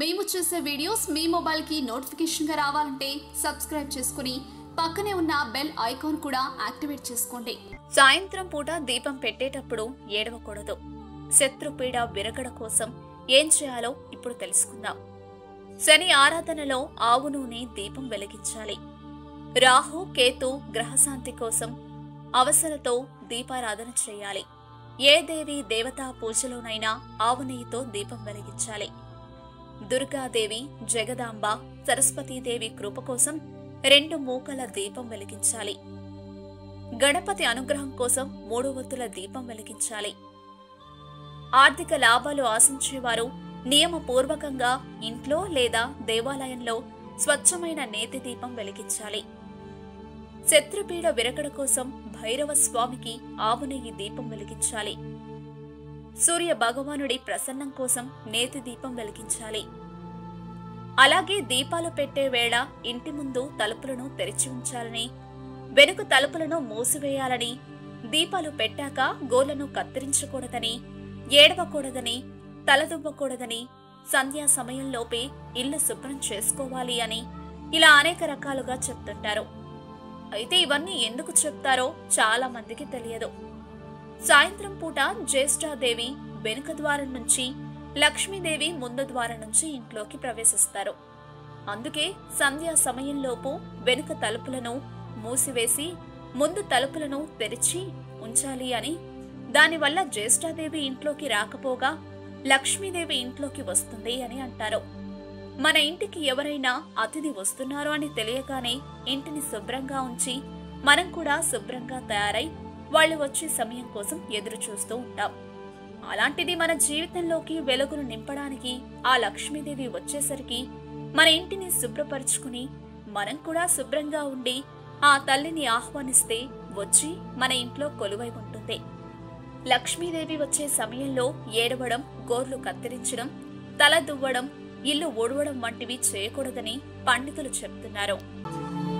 మేము చేసే వీడియోస్ మీ మొబైల్కి నోటిఫికేషన్గా రావాలంటే సబ్స్క్రైబ్ చేసుకుని పక్కనే ఉన్న బెల్ ఐకాన్ కూడా యాక్టివేట్ చేసుకోండి. సాయంత్రం పూట దీపం పెట్టేటప్పుడు ఏడవకూడదు. శత్రుపీడ విరగడ కోసం ఏం చేయాలో ఇప్పుడు తెలుసుకుందాం. శని ఆరాధనలో ఆవు నూనె దీపం వెలిగించాలి. రాహు కేతు గ్రహశాంతి కోసం అవసరతో దీపారాధన చేయాలి. ఏ దేవి దేవతా పూజలోనైనా ఆవు నెయ్యితో దీపం వెలిగించాలి. దుర్గాదేవి జగదాంబ సరస్వతీదేవి కృప కోసం రెండు మూకల దీపం వెలిగించాలి. గణపతి అనుగ్రహం కోసం మూడు వత్తుల దీపం వెలిగించాలి. ఆర్థిక లాభాలు ఆశించేవారు నియమపూర్వకంగా ఇంట్లో లేదా దేవాలయంలో స్వచ్ఛమైన నేతి దీపం వెలిగించాలి. శత్రుపీడ విరకడ కోసం భైరవ స్వామికి ఆవు నెయ్యి దీపం వెలిగించాలి. సూర్య భగవానుడి ప్రసన్నం కోసం నేతి దీపం వెలిగించాలి. అలాగే దీపాలు పెట్టే వేళ ఇంటి ముందు తలుపులను తెరిచి ఉంచాలని వెనుక తలుపులను మూసివేయాలని దీపాలు పెట్టాక గోళ్ళను కత్తిరించకూడదని ఏడవకూడదని తలదువ్వకూడదని సంధ్యా సమయంలోపే ఇల్లు శుభ్రం చేసుకోవాలి అని ఇలా అనేక రకాలుగా చెప్తుంటారు. అయితే ఇవన్నీ ఎందుకు చెప్తారో చాలా మందికి తెలియదు. సాయంత్రం పూట జ్యేష్ఠాదేవి వెనుక ద్వారం నుంచి లక్ష్మీదేవి ముందు ద్వారం నుంచి ఇంట్లోకి ప్రవేశిస్తారు. అందుకే సంధ్యా సమయంలోపు వెనుక తలుపులను మూసివేసి ముందు తలుపులను తెరిచి ఉంచాలి అని దానివల్ల జ్యేష్ఠాదేవి ఇంట్లోకి రాకపోగా లక్ష్మీదేవి ఇంట్లోకి వస్తుంది అని అంటారు. మన ఇంటికి ఎవరైనా అతిథి వస్తున్నారు అని తెలియగానే ఇంటిని శుభ్రంగా ఉంచి మనం కూడా శుభ్రంగా తయారై వాళ్ళు వచ్చే సమయం కోసం ఎదురు చూస్తూ ఉంటాం. అలాంటిది మన జీవితంలోకి వెలుగును నింపడానికి ఆ లక్ష్మీదేవి వచ్చేసరికి మన ఇంటిని శుభ్రపరుచుకుని మనం కూడా శుభ్రంగా ఉండి ఆ తల్లిని ఆహ్వానిస్తే వచ్చి మన ఇంట్లో కొలువై ఉంటుంది. లక్ష్మీదేవి వచ్చే సమయంలో ఏడవడం గోర్లు కత్తిరించడం తల దువ్వడం ఇల్లు ఓడవడం వంటివి చేయకూడదని పండితులు చెప్తున్నారు.